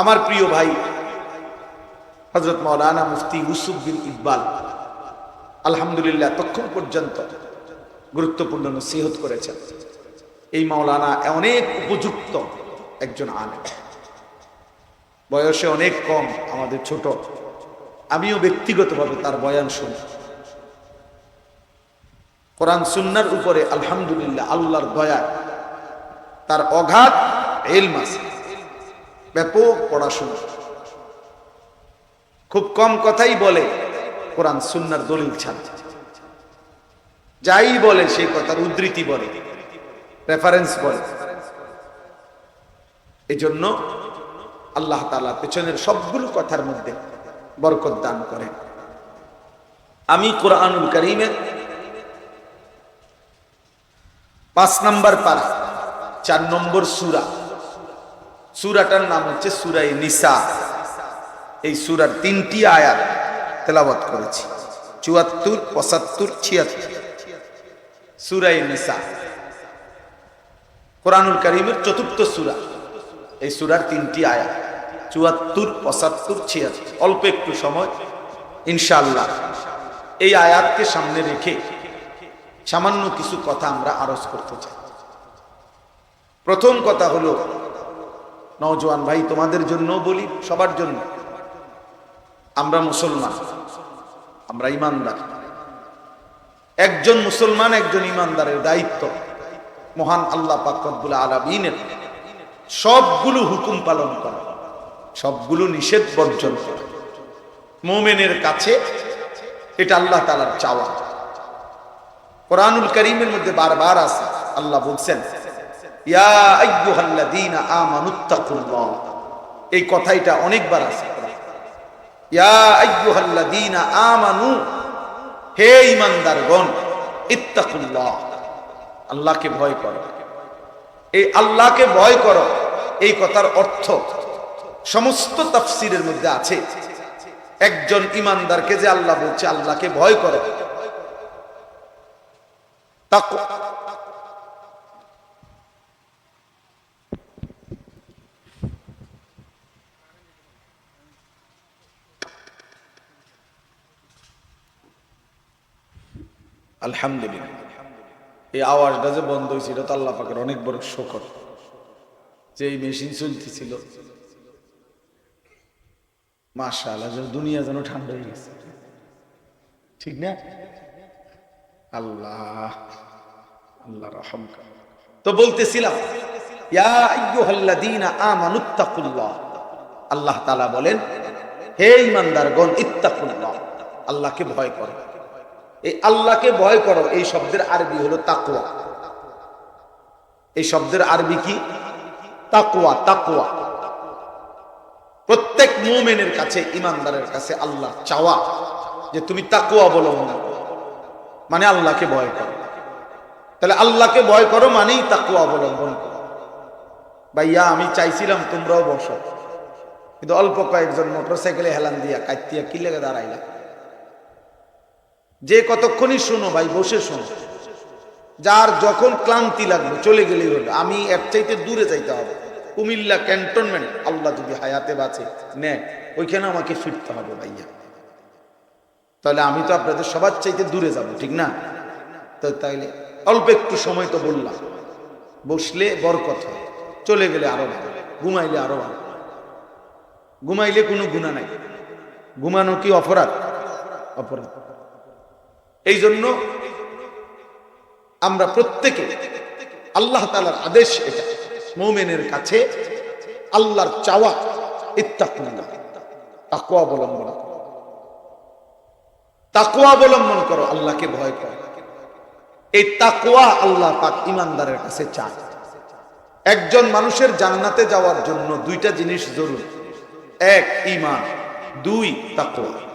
আমার প্রিয় ভাই হজরত মৌলানা মুফতি ইউসুফ বিন ইকবাল, আলহামদুলিল্লাহ তখন পর্যন্ত গুরুত্বপূর্ণ নসিহত করেছেন। এই মাওলানা অনেক উপযুক্ত একজন আলেম। বয়সে অনেক কম, আমাদের ছোট। আমিও ব্যক্তিগতভাবে তার বয়ান শুনি। কোরআন সুন্নার উপরে আলহামদুলিল্লাহ, আল্লাহর দয়া তার অগাধ এলম আছে। ব্যাপক পড়াশোনা। খুব কম কথাই বলে কোরআন সুন্নার দলিল ছাড়া। যাই বলে সেই কথার উদ্ধৃতি বলে রেফারেন্স বলে। এজন্য আল্লাহ তালা পেছনের সবগুলো কথার মধ্যে বরকত দান করেন। আমি কোরআনুল করিমের পাঁচ নম্বর পারা, চার নম্বর সুরা সুরাটার নাম হচ্ছে সুরাই নিসা। এই সুরার তিনটি আয়াত তেলাবত করেছি। চুয়াত্তর, পঁচাত্তর, ছিয়াত্তর। সুরাই নিসা। কোরআনুল করিমের চতুর্থ সুরা। এই সুরার তিনটি আয়াত। চুয়াত্তর, পঁচাত্তর, ছিয়াত্তর। অল্প একটু সময়। ইনশাল্লাহ এই আয়াতকে সামনে রেখে সামান্য কিছু কথা আমরা আরজ করতে চাই। প্রথম কথা হলো নওজোয়ান ভাই, তোমাদের জন্য বলি, সবার জন্য। আমরা মুসলমান, আমরা ইমানদার। একজন মুসলমান, একজন ইমানদারের দায়িত্ব। মহান আল্লাহ পাকবুল আলমিনের সবগুলো হুকুম পালন করা, সবগুলো নিষেধ বর্জন করা। মোমেনের কাছে এটা আল্লাহ তালার চাওয়া। কোরআনুল করিমের মধ্যে বারবার আছে, আল্লাহ বলছেন এই কথাইটা অনেকবার আছে। হে আল্লাহকে ভয় করো। এই আল্লাহকে ভয় করো, এই কথার অর্থ সমস্ত তাফসিরের মধ্যে আছে। একজন ইমানদারকে যে আল্লাহ বলছে, আল্লাহকে ভয় করো। আলহামদুলিল্লাহ। এই আওয়াজটা যে বন্ধ হয়েছিল তো আল্লাহ পাকের অনেক বড় শকর যে এই মেশিন চলতেছিল মাশা আল্লাহ যেন দুনিয়া যেন ঠান্ডা হয়ে গেছে। ঠিক না? আল্লাহ আল্লাহ রহম তো বলতেছিলাম আল্লাহ বলেন, হে ইমানদার ঈমানদারগণ, ইত্তাকুল্লাহ, আল্লাহকে ভয় করো। এই আল্লাহকে ভয় করো। এই শব্দের আরবি হলো তাকওয়া। এই শব্দের আরবি কি? তাকুয়া তাকুয়া প্রত্যেক মুমিনের কাছে, ইমানদারের কাছে আল্লাহ চাওয়া যে তুমি তাকুয়া করো মানে আল্লাহকে ভয় করো। তাহলে আল্লাহকে ভয় করো মানেই তাকওয়া অবলম্বন করো। ভাইয়া, আমি চাইছিলাম তোমরাও বসো। কিন্তু অল্প কয়েকজন মোটরসাইকেলে হেলান দিয়া কাইতিয়া কি লেগে দাঁড়াইলা। যে কতক্ষণই শোনো ভাই, বসে শোনো। যার যখন ক্লান্তি লাগবে, চলে গেলেই হলো। আমি এক চাইতে দূরে যাইতে হবে। কুমিল্লা ক্যান্টনমেন্ট, আল্লাহ যদি হায়াতে বাঁচে, নে, ওইখানে আমাকে ফিরতে হবে ভাইয়া। তাহলে আমি তো আপনাদের সবার চাইতে দূরে যাব, ঠিক না? তো তাইলে অল্প একটু সময় তো বললাম। বসলে বরকত হয়। চলে গেলে আরও ভালো। ঘুমাইলে আরও ভালো। ঘুমাইলে কোনো গুণা নাই। ঘুমানো কি অপরাধ? অপরাধ। এই জন্য আমরা প্রত্যেকে আল্লাহ তালার আদেশ এটা, মৌমেনের কাছে আল্লাহর চাওয়া ইত্তাকুল্লাহ তাকুয়া অবলম্বন তাকুয়া অবলম্বন করো, আল্লাহকে ভয় করো। এই তাকুয়া আল্লাহ পাক ইমানদারের কাছে চায়। একজন মানুষের জান্নাতে যাওয়ার জন্য দুইটা জিনিস জরুরি। এক ইমান দুই তাকুয়া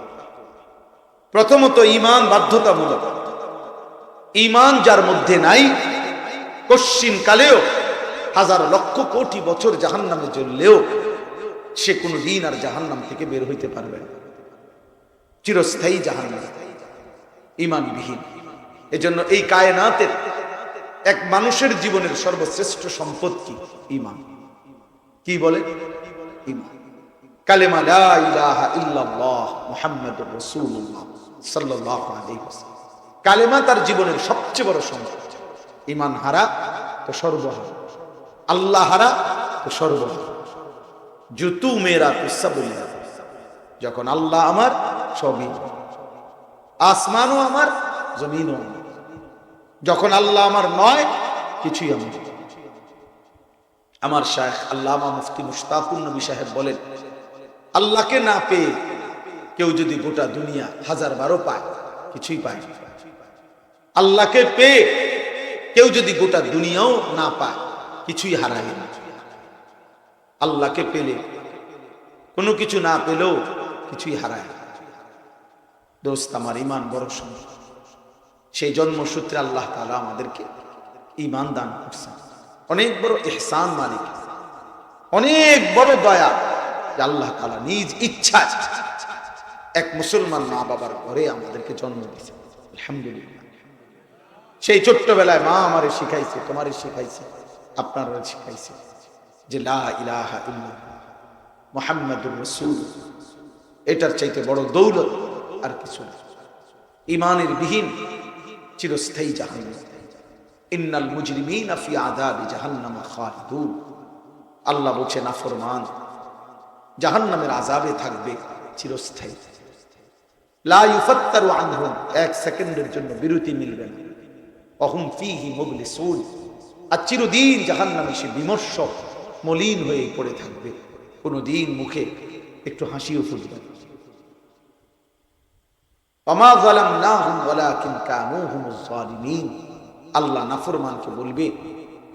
প্রথমত ইমান বাধ্যতামূলক। ইমান যার মধ্যে নাই, কশ্চিন কালেও হাজার লক্ষ কোটি বছর জাহান নামে জ্বললেও সে কোনো দিন আর জাহান নাম থেকে বের হইতে পারবে না। চিরস্থায়ী জাহান নাম ইমানবিহীন। এজন্য এই কায়নাতের এক মানুষের জীবনের সর্বশ্রেষ্ঠ সম্পদ কি? ইমান। কি বলে? ইমান। কালেমা লা ইলাহা ইল্লাল্লাহ মুহাম্মাদুর রাসূলুল্লাহ সাল্লাল্লাহু আলাইহি ওয়াসাল্লাম। কালেমা তার জীবনের সবচেয়ে বড় সম্পদ। ইমান হারা তো সর্বহারা। আল্লাহ হারা তো সর্বহারা। জুতু মেরা তো সাবুল্লাহ যখন আল্লাহ আমার, সবই আসমানও আমার, জমিনও যখন আল্লাহ আমার নয়, কিছুই আমার আমার শায়েখ আল্লামা মুফতি মুশতাকুর নবী সাহেব বলেন আল্লাহকে না পেয়ে কেউ যদি গোটা দুনিয়া হাজার বারো পায়, কিছুই পায় আল্লাহকে পেয়ে কেউ যদি গোটা দুনিয়াও না পায়, কিছুই হারায় না। আল্লাহকে পেলে কোনো কিছু না পেলেও কিছুই হারায় না। দোস্ত, আমার ইমান বড় সুন্দর। সেই জন্মসূত্রে আল্লাহ তালা আমাদেরকে ইমান দান করছেন। অনেক বড় এহসান মালিক, অনেক বড় দয়া। আল্লাহ তালা নিজ ইচ্ছা এক মুসলমান মা বাবার ঘরে আমাদেরকে জন্ম দিয়েছে। আলহামদুলিল্লাহ। সেই ছোট্টবেলায় মা আমারে শিখাইছে, তোমারে শিখাইছে আপনারা শিখাইছে যে রাসূল এটার চাইতে বড় দৌলত আর কিছু না। ইমানের বিহীন চিরস্থায়ী জাহান্নাম। ইন্নাল মুজরিমিনা ফি আযাবি জাহান্নাম আল্লাহ বলছে নাফরমান জাহান্নামের আযাবে থাকবে, চিরস্থায়ী। লা আনহুম, এক সেকেন্ডের জন্য বিরতি মিলবে না। অহুম ফিহি মুবলিসুন, আর চিরদিন জাহান্নামে সে বিমর্ষ, মলিন হয়ে পড়ে থাকবে। কোনোদিন মুখে একটু হাসিও ফুটবে না। অমা কানু হুমুজ জালিমিন আল্লাহ নাফরমানকে বলবে,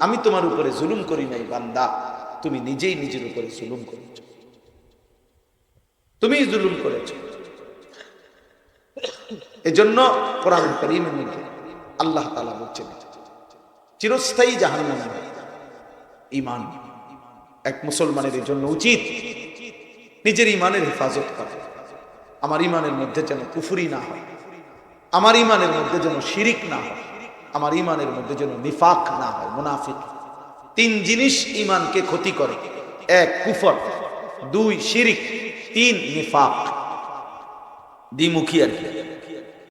আমি তোমার উপরে জুলুম করি নাই বান্দা, তুমি নিজেই নিজের উপরে জুলুম করেছ। তুমি জুলুম করেছ। এজন্য কোরআন মধ্যে আল্লাহ তাআলা বলছেন, চিরস্থায়ী জাহান্নামে ইমান এক মুসলমানের জন্য উচিত নিজের ইমানের হেফাজত করা। আমার ইমানের মধ্যে যেন কুফুরি না হয়, আমার ইমানের মধ্যে যেন শিরিক না হয়, আমার ইমানের মধ্যে যেন নিফাক না হয়, মুনাফিক। তিন জিনিস ইমানকে ক্ষতি করে। এক, কুফর। দুই, শিরিক। তিন নিফাক। দ্বিমুখী আর কি।